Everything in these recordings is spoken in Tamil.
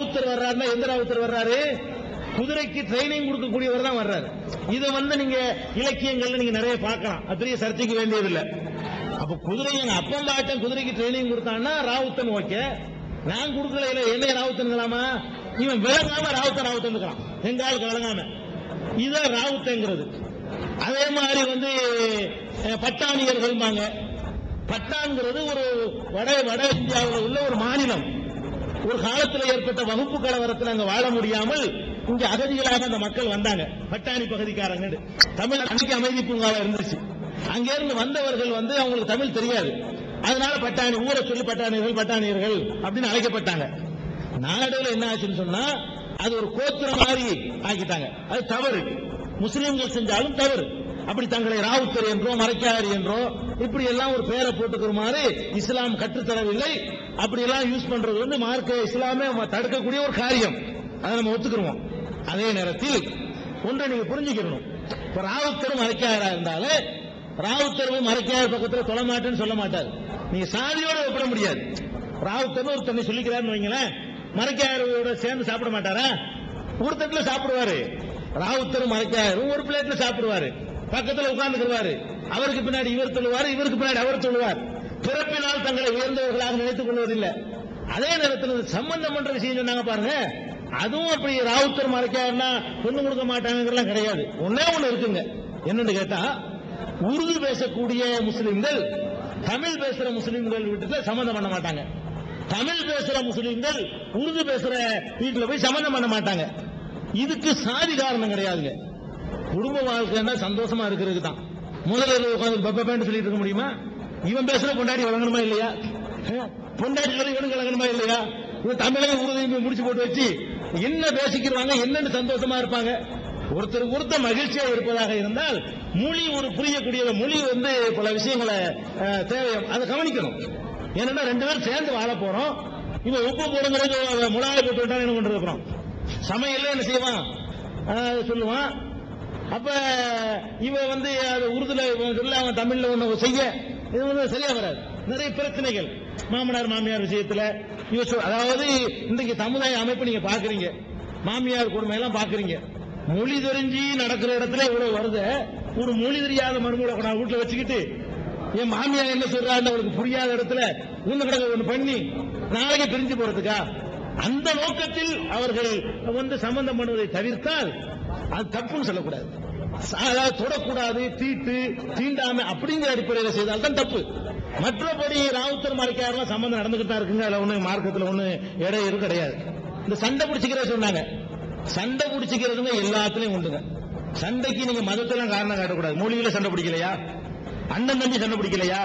ராவுத்தர் வர்றாருன்னா எந்த ராவுத்தர் வர்றாரு? குதிரைக்கு ட்ரைனிங் கொடுக்கக்கூடியவர் தான் வர்றாரு. இதை வந்து நீங்க இலக்கியங்கள்ல நீங்க நிறைய பார்க்கலாம். அது பெரிய சர்ச்சைக்கு வேண்டியதில்லை. அப்ப குதிரை எங்க அப்பன் பாட்டன் குதிரைக்கு ட்ரைனிங் கொடுத்தான்னா ராவுத்தன் ஓகே. நான் கொடுக்கல இல்ல என்ன ராவுத்தன்களாமா இவன் விளங்காம ராவுத்தன் ராவுத்தன் இருக்கான். எங்க ஆளுக்கு விளங்காம இதுதான் ராவுத்தங்கிறது. அதே மாதிரி வந்து பட்டாணியர்கள் பட்டான்கிறது ஒரு வட வட இந்தியாவில் உள்ள ஒரு மாநிலம். ஒரு காலத்தில் ஏற்பட்ட வகுப்பு கலவரத்தில் அங்க வாழ முடியாமல் இங்க அகதிகளாக அந்த மக்கள் வந்தாங்க. பட்டாணி பகுதிக்காரங்க தமிழ் அன்னைக்கு அமைதி பூங்காவா இருந்துச்சு. அங்கிருந்து வந்தவர்கள் வந்து அவங்களுக்கு தமிழ் தெரியாது. அதனால பட்டாணி ஊரை சொல்லி பட்டாணியர்கள் பட்டாணியர்கள் அப்படின்னு அழைக்கப்பட்டாங்க. நாடுகள் என்ன ஆச்சுன்னு சொன்னா அது ஒரு கோத்திர மாதிரி ஆக்கிட்டாங்க. அது தவறு. முஸ்லீம்கள் செஞ்சாலும் தவறு. அப்படி தங்களை ராவுத்தர் என்றோ மறைக்காரி என்றோ இப்படி எல்லாம் ஒரு பேரை போட்டுக்கிற இஸ்லாம் கற்றுத்தரவில்லை. அப்படி எல்லாம் யூஸ் பண்றது வந்து மார்க்க இஸ்லாமே தடுக்கக்கூடிய ஒரு காரியம். அதை நம்ம ஒத்துக்கிறோம் அதே நேரத்தில் ஒன்றை நீங்க புரிஞ்சுக்கணும் இப்ப ராவுத்தரும் மறைக்காரா இருந்தாலே ராவுத்தரும் மறைக்கார பக்கத்துல சொல்ல மாட்டேன்னு சொல்ல மாட்டார். நீங்க சாதியோட ஒப்பிட முடியாது. ராவுத்தர் ஒரு தன்னை சொல்லிக்கிறாருன்னு வைங்களேன். மறைக்காரோட சேர்ந்து சாப்பிட மாட்டாரா? ஒரு தட்டுல சாப்பிடுவாரு. ராவுத்தரும் மறைக்காரும் ஒரு பிளேட்ல சாப்பிடுவாரு. பக்கத்தில் உட்கார்ந்துக்குவாரு அவருக்கு பின்னாடி இவர் சொல்லுவார் இவருக்கு பின்னாடி அவர் சொல்லுவார். பிறப்பினால் தங்களை உயர்ந்தவர்களாக நினைத்துக் கொள்வதில்லை. அதே நேரத்தில் சம்பந்தம் பண்ற விஷயம் சொன்னாங்க பாருங்க. அதுவும் அப்படி ராவுத்தர் மறைக்காருன்னா பொண்ணு கொடுக்க மாட்டாங்கலாம் கிடையாது. ஒன்னே ஒண்ணு இருக்குங்க. என்னன்னு கேட்டா உருது பேசக்கூடிய முஸ்லிம்கள் தமிழ் பேசுற முஸ்லிம்கள் வீட்டுல சம்பந்தம் பண்ண மாட்டாங்க. தமிழ் பேசுற முஸ்லிம்கள் உருது பேசுற வீட்டுல போய் சம்பந்தம் பண்ண மாட்டாங்க. இதுக்கு சாதி காரணம் கிடையாதுங்க. குடும்ப வாழ்க்கைன்னா சந்தோஷமா இருக்கிறதுக்கு தான் முதல்ல உட்காந்து பப்பப்பேன்னு சொல்லிட்டு இருக்க முடியுமா? இவன் பேசுற பொண்டாடி வழங்கணுமா இல்லையா? அஹ், பொண்டாட்டி சொல்லி இவனுக்கு வழங்கணுமா இல்லையா? இவன் தமிழக உறுதியை முடிச்சு போட்டு வச்சு என்ன பேசிக்கிறாங்க என்னன்னு சந்தோஷமா இருப்பாங்க? ஒருத்தருக்கு ஒருத்தர் மகிழ்ச்சியா இருப்பதாக இருந்தால் மொழி ஒரு புரியக்கூடிய மொழி வந்து பல விஷயங்களை தேவை. அதை கவனிக்கணும். ஏன்னா ரெண்டு பேரும் சேர்ந்து வாழ போறோம். இவன் உப்பு போடுங்கிறது முழாவை போட்டு விட்டா என்ன பண்றது அப்புறம் சமையல்ல என்ன செய்வான்? சொல்லுவான் அப்ப இவ வந்து அது உருதுல சொல்ல அவன் தமிழ்ல ஒண்ணு செய்ய. இது வந்து சரியா வராது. நிறைய பிரச்சனைகள். மாமனார் மாமியார் விஷயத்துல அதாவது இன்றைக்கு சமுதாய அமைப்பு நீங்க பாக்குறீங்க. மாமியார் கொடுமை எல்லாம் பாக்குறீங்க. மொழி தெரிஞ்சு நடக்கிற இடத்துல இவ்வளவு வருது ஒரு மொழி தெரியாத மருமகளை நான் வீட்டுல வச்சுக்கிட்டு என் மாமியார் என்ன சொல்றான்னு அவருக்கு புரியாத இடத்துல ஒண்ணு கிடக்க ஒண்ணு பண்ணி நாளைக்கு பிரிஞ்சு போறதுக்கா? அந்த நோக்கத்தில் அவர்கள் வந்து சம்பந்தம் பண்ணுவதை தவிர்த்தால் அது தப்புன்னு சொல்லக்கூடாது. அதாவது தொடக்கூடாது தீட்டு தீண்டாமை அப்படிங்கிற அடிப்படையில் செய்தால் தான் தப்பு. மற்றபடி ராவுத்தர் மறைக்காரெல்லாம் சம்பந்தம் நடந்துகிட்டு தான் இருக்குங்க. அதுல ஒண்ணு மார்க்கத்துல ஒண்ணு எதுவும் கிடையாது. இந்த சண்டை பிடிச்சிக்கிற சொன்னாங்க. சண்டை பிடிச்சிக்கிறதுங்க எல்லாத்துலயும் உண்டுங்க. சண்டைக்கு நீங்க மதத்தெல்லாம் காரணம் காட்டக்கூடாது. மொழியில சண்டை பிடிக்கலையா? அண்ணன் தம்பி சண்டை பிடிக்கலையா?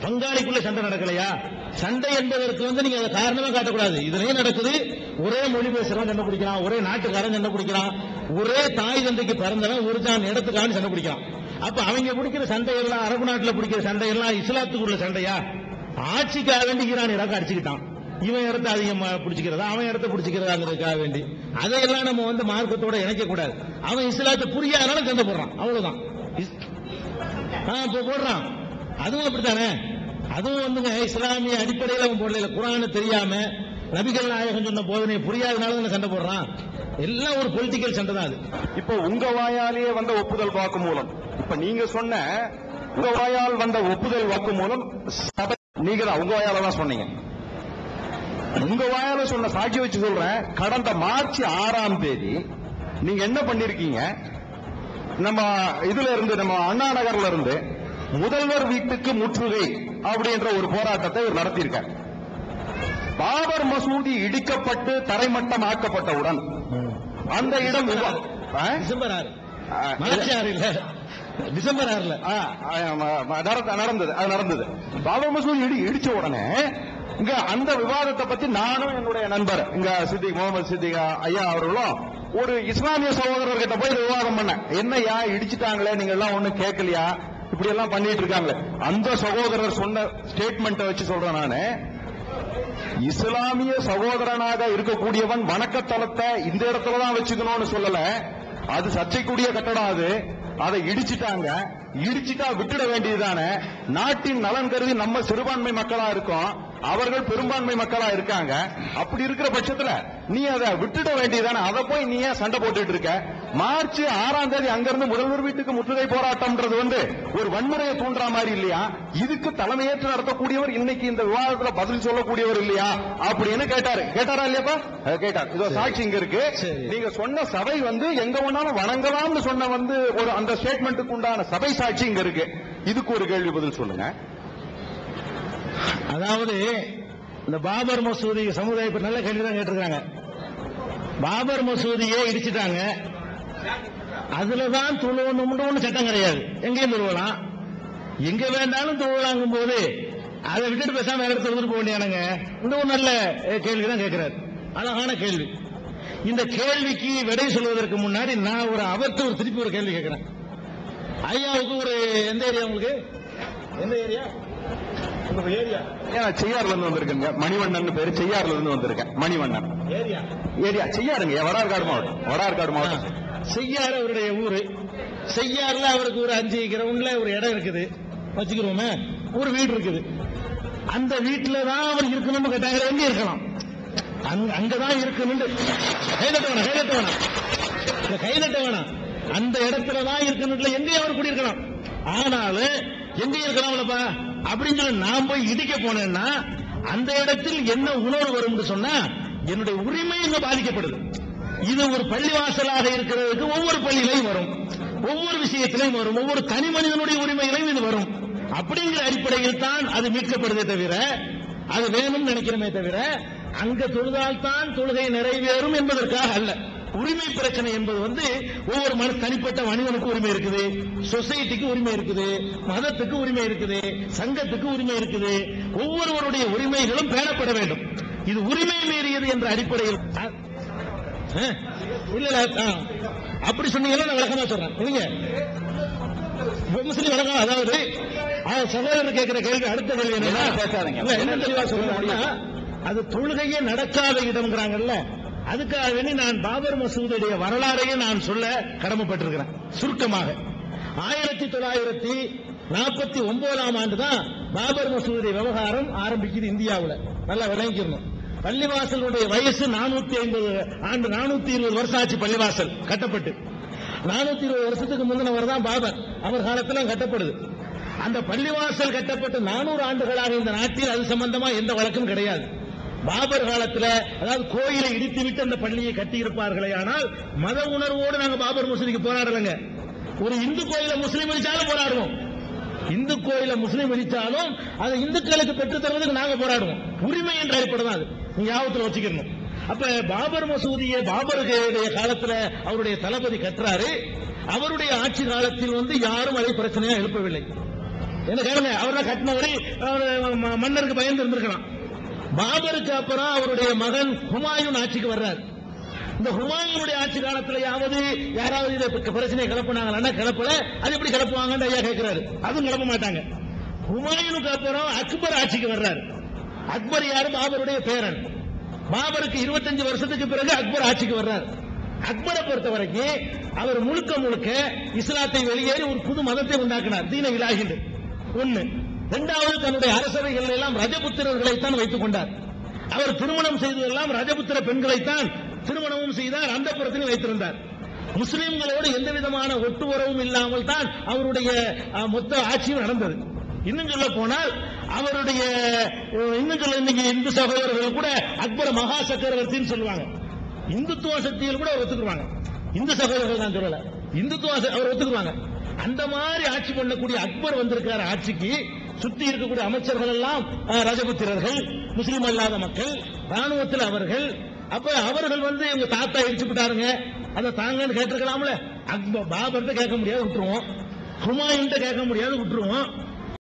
பங்காளிக்குள்ள சண்டை நடக்கலையா? சண்டை என்பதற்கு வந்து நீங்க அதை காரணமா காட்டக்கூடாது. இதுலயும் நடக்குது. ஒரே மொழி பேசுறவன் சண்டை பிடிக்கிறான். ஒரே நாட்டுக்காரன் சண்டை பிடிக்கிறான். ஒரே தாய் தந்தைக்கு பிறந்தவன் ஒரு தான் இடத்துக்காரன் சண்டை பிடிக்கிறான். அப்ப அவங்க பிடிக்கிற சண்டையெல்லாம் அரபு நாட்டுல பிடிக்கிற சண்டை எல்லாம் இஸ்லாத்துக்குள்ள சண்டையா? ஆட்சிக்காக வேண்டி ஈரான் ஈராக் அடிச்சுக்கிட்டான். இவன் இடத்த அதிகமா பிடிச்சிக்கிறதா? அவன் இடத்த பிடிச்சிக்கிறதாங்கிறதுக்காக வேண்டி. அதையெல்லாம் நம்ம வந்து மார்க்கத்தோட இணைக்க கூடாது அவன் இஸ்லாத்தை புரியாதனால சண்டை போடுறான். அவ்வளவுதான். இஸ்- போடுறான். அதுவும் அப்படித்தானே? அதுவும் வந்துங்க இஸ்லாமிய அடிப்படையில் அவன் போடல. குரான் தெரியாம நபிகள் நாயகம் சொன்ன போதனை புரியாதனால என்ன சண்டை போடுறான்? எல்லாம் ஒரு பொலிட்டிக்கல் சண்டை தான் அது. இப்போ உங்க வாயாலேயே வந்த ஒப்புதல் வாக்கு மூலம் இப்ப நீங்க சொன்ன உங்க வாயால் வந்த ஒப்புதல் வாக்கு மூலம் சபை நீங்க தான் உங்க வாயால தான் சொன்னீங்க. உங்க வாயால சொன்ன சாட்சி வச்சு சொல்றேன் கடந்த மார்ச் ஆறாம் தேதி நீங்க என்ன பண்ணிருக்கீங்க? நம்ம இதுல இருந்து நம்ம அண்ணா நகர்ல இருந்து முதல்வர் வீட்டுக்கு முற்றுகை அப்படின்ற ஒரு போராட்டத்தை இவர் நடத்தியிருக்கார். பாபர் மசூதி இடிக்கப்பட்டு தரைமட்டம் ஆக்கப்பட்டவுடன் அந்த இடம்? டிசம்பர் ஆறு. டிசம்பர் ஆறுல. நடந்தது அது நடந்தது. பாபர் மசூதி இடி இடிச்ச உடனே இங்க அந்த விவாதத்தை பத்தி நானும் என்னுடைய நண்பர் இங்க சித்திக் முகமது சித்திக் ஐயா அவர்களும் ஒரு இஸ்லாமிய சகோதரர்கிட்ட போய் விவாதம் பண்ண என்னய்யா இடிச்சிட்டாங்களே நீங்க எல்லாம் ஒண்ணும் கேட்கலையா? இப்படி எல்லாம் பண்ணிட்டு இருக்காங்களே. அந்த சகோதரர் சொன்ன ஸ்டேட்மெண்ட்டை வச்சு சொல்றேன் நானு. இஸ்லாமிய சகோதரனாக இருக்கக்கூடியவன் வணக்கத்தலத்தை இந்த இடத்துல தான் வச்சுக்கணும்னு சொல்லல. அது சர்ச்சைக்குரிய கட்டடம் அது. அதை இடிச்சிட்டாங்க. இடிச்சிட்டா விட்டுட வேண்டியதுதானே. நாட்டின் நலன் கருதி நம்ம சிறுபான்மை மக்களா இருக்கோம். அவர்கள் பெரும்பான்மை மக்களா இருக்காங்க. அப்படி இருக்கிற பட்சத்துல நீ அதை விட்டுட வேண்டியதானே? அதை போய் நீ ஏன் சண்டை போட்டுட்டு இருக்க? மார்ச் ஆறாம் தேதி அங்கிருந்து முதல்வர் வீட்டுக்கு முற்றுகை போராட்டம்ன்றது வந்து ஒரு வன்முறையை தூண்டுற மாதிரி இல்லையா? இதுக்கு தலைமையேற்று நடத்தக்கூடியவர் இன்னைக்கு இந்த விவாதத்துல பதில் சொல்லக்கூடியவர் இல்லையா? அப்படின்னு கேட்டாரு. கேட்டாரா இல்லையாப்பா? கேட்டார். இதோ சாட்சி இங்க இருக்கு. நீங்க சொன்ன சபை வந்து எங்க வேணாலும் வணங்கலாம்னு சொன்ன வந்து ஒரு அந்த ஸ்டேட்மெண்ட்டுக்கு உண்டான சபை சாட்சி இங்க இருக்கு. இதுக்கு ஒரு கேள்வி பதில் சொல்லுங்க. அதாவது இந்த பாபர் மசூதி சமுதாய இப்ப நல்ல கேள்வி தான் கேட்டிருக்காங்க பாபர் மசூதியே இடிச்சிட்டாங்க. அதுலதான் தொழுவணும்னு ஒண்ணு சட்டம் கிடையாது. எங்கேயும் தொழுவலாம் எங்க வேண்டாலும் தொழுவலாங்கும் போது அதை விட்டுட்டு பேசாம வேற இடத்துல தொழுதுட்டு போக வேண்டியானுங்க இந்த ஒரு நல்ல கேள்வி தான் கேட்கிறாரு. அழகான கேள்வி. இந்த கேள்விக்கு விடை சொல்வதற்கு முன்னாடி நான் ஒரு அவர்த்து ஒரு திருப்பி ஒரு கேள்வி கேட்கிறேன். ஐயாவுக்கு ஒரு எந்த ஏரியா உங்களுக்கு? எந்த ஏரியா? செய்யாறுல இருந்து வந்திருக்கேங்க. மணிவண்ணன் பேரு செய்யாறுல இருந்து வந்திருக்கேன். மணிவண்ணன். ஏரியா? ஏரியா செய்யாருங்க வடார்காடு மாவட்டம். வடார்காடு மாவட்டம். செய்யாறு அவருடைய ஊரு. செய்யாறுல அவருக்கு ஒரு அஞ்சு கிரவுண்ட்ல ஒரு இடம் இருக்குது. வச்சுக்கிறோமே ஒரு வீடு இருக்குது. அந்த வீட்டுல தான் அவர் இருக்கணும்னு கேட்டாங்க எங்க இருக்கலாம்? அங்க- அங்கதான் இருக்கணும் கைதட்ட வேணாம் கைதட்ட வேணாம். இல்ல, கைதட்ட வேணாம். அந்த இடத்துல தான் இருக்கணும். எங்கேயும் அவர் குடியிருக்கலாம். ஆனாலும் எங்க இருக்கலாம்லப்பா. அப்படின்னு சொல்லி நான் போய் இடிக்க போனேன்னா அந்த இடத்தில் என்ன உணர்வு வரும்னு சொன்னா என்னுடைய உரிமை இங்க பாதிக்கப்படுது. இது ஒரு பள்ளிவாசலாக இருக்கிறதுக்கு ஒவ்வொரு பள்ளியிலையும் வரும். ஒவ்வொரு விஷயத்திலையும் வரும். ஒவ்வொரு தனி மனிதனுடைய உரிமையிலையும் இது வரும். அப்படிங்கிற அடிப்படையில் தான் அது மீட்கப்படுதே தவிர அது வேணும்னு நினைக்கிறோமே தவிர அங்க தொழுதால் தான் தொழுகை நிறைவேறும் என்பதற்காக அல்ல. உரிமை பிரச்சனை என்பது வந்து ஒவ்வொரு மனு தனிப்பட்ட மனிதனுக்கு உரிமை இருக்குது சொசைட்டிக்கு உரிமை இருக்குது மதத்துக்கு உரிமை இருக்குது சங்கத்துக்கு உரிமை இருக்குது. ஒவ்வொருவருடைய உரிமைகளும் பேணப்பட வேண்டும். இது உரிமை மீறியது என்ற அடிப்படையில். இல்ல அப்படி சொன்னீங்கன்னா நான் விளக்கமா சொல்றேன். இல்லைங்க முஸ்லீம் விளக்கம் அதாவது சகோதரர் கேட்கிற கேள்வி அடுத்த கேள்வி என்ன தெளிவா சொல்றேன்னா அது தொழுகையே நடக்காத இடம்ங்கிறாங்கல்ல. அதுக்காக வேண்டி நான் பாபர் மசூதியுடைய வரலாறையும் நான் சொல்ல கடமைப்பட்டிருக்கிறேன். சுருக்கமாக. ஆயிரத்தி தொள்ளாயிரத்தி நாற்பத்தி ஒன்பதாம் ஆண்டு தான் பாபர் மசூதி விவகாரம் ஆரம்பிக்குது இந்தியாவில். நல்லா விளங்கிடணும் பள்ளிவாசலுடைய வயசு நானூத்தி ஐம்பது ஆண்டு நானூத்தி இருபது வருஷம் ஆச்சு பள்ளிவாசல் கட்டப்பட்டு. நானூத்தி இருபது வருஷத்துக்கு முந்தினவர் தான் பாபர். அவர் காலத்தில் கட்டப்படுது. அந்த பள்ளிவாசல் கட்டப்பட்டு நானூறு ஆண்டுகளாக இந்த நாட்டில் அது சம்பந்தமா எந்த வழக்கும் கிடையாது. பாபர் காலத்துல அதாவது கோயிலை இடித்து விட்டு அந்த பள்ளியை கட்டி இருப்பார்களே ஆனால் மத உணர்வோடு நாங்க பாபர் மசூதிக்கு போராடலைங்க. ஒரு இந்து கோயிலை முஸ்லீம் இடிச்சாலும் போராடுவோம். இந்து கோயிலை முஸ்லீம் இடிச்சாலும் அதை இந்துக்களுக்கு பெற்று தருவதற்கு நாங்க போராடுவோம். உரிமை என்ற அடிப்படை தான் அது. நீங்க ஞாபகத்தில் வச்சுக்கணும். அப்ப பாபர் மசூதியை பாபருடைய காலத்துல அவருடைய தளபதி கட்டுறாரு. அவருடைய ஆட்சி காலத்தில் வந்து யாரும் அதை பிரச்சனையா எழுப்பவில்லை. என்ன கேளுங்க அவர் தான் கட்டினவரு ம- மன்னருக்கு பயந்து இருந்திருக்கலாம். பாபருக்கு அப்புறம் அவருடைய மகன் ஹுமாயூன் ஆட்சிக்கு வர்றார். இந்த ஹுமாயூனுடைய ஆட்சி காலத்திலேயாவது யாராவது இதை பிரச்சனையை கிளப்புனாங்கன்னா கிளப்பல அது எப்படி கிளப்புவாங்கன்னு ஐயா கேட்கிறாரு அதுவும் கிளப்ப மாட்டாங்க. ஹுமாயூனுக்கு அப்புறம் அக்பர் ஆட்சிக்கு வர்றாரு. அக்பர் யாரு? பாபருடைய பேரன். பாபருக்கு 25 வருஷத்துக்கு பிறகு அக்பர் ஆட்சிக்கு வர்றார். அக்பரை பொறுத்த வரைக்கும் அவர் முழுக்க முழுக்க இஸ்லாத்தை வெளியேறி ஒரு புது மதத்தை உண்டாக்கினார். தீன இலாகிண்டு ஒன்னு இரண்டாவது தன்னுடைய அரசவைகள் எல்லாம் ரஜபுத்திரர்களைத்தான் வைத்துக் கொண்டார். அவர் திருமணம் செய்ததெல்லாம் ரஜபுத்திர பெண்களைத்தான் திருமணமும் செய்தார் அந்த புறத்திலும் வைத்திருந்தார். முஸ்லிம்களோடு எந்த விதமான ஒட்டு உறவும் இல்லாமல் தான் அவருடைய மொத்த ஆட்சியும் நடந்தது. இன்னும் சொல்ல போனால் அவருடைய இன்னும் சொல்ல இன்னைக்கு இந்து சகோதரர்கள் கூட அக்பர் மகா சக்கரவர்த்தின்னு சொல்லுவாங்க. இந்துத்துவ சக்தியில் கூட அவர் ஒத்துக்குவாங்க. இந்து சகோதரர்கள் நான் சொல்லல. இந்துத்துவ அவர் ஒத்துக்குவாங்க. அந்த மாதிரி ஆட்சி பண்ணக்கூடிய அக்பர் வந்திருக்கிற ஆட்சிக்கு. சுத்தி இருக்கக்கூடிய அமைச்சர்கள் எல்லாம் ரஜபுத்திரர்கள் முஸ்லீம் அல்லாத மக்கள் ராணுவத்தில் அவர்கள். அப்ப அவர்கள் வந்து எங்க தாத்தா இடிச்சு விட்டாருங்க அதை தாங்கன்னு கேட்டிருக்கலாம்ல. அக்பர் பாபர்கிட்ட கேட்க முடியாது விட்டுருவோம். ஹுமாயூன்ட்ட கேட்க முடியாது விட்டுருவோம்.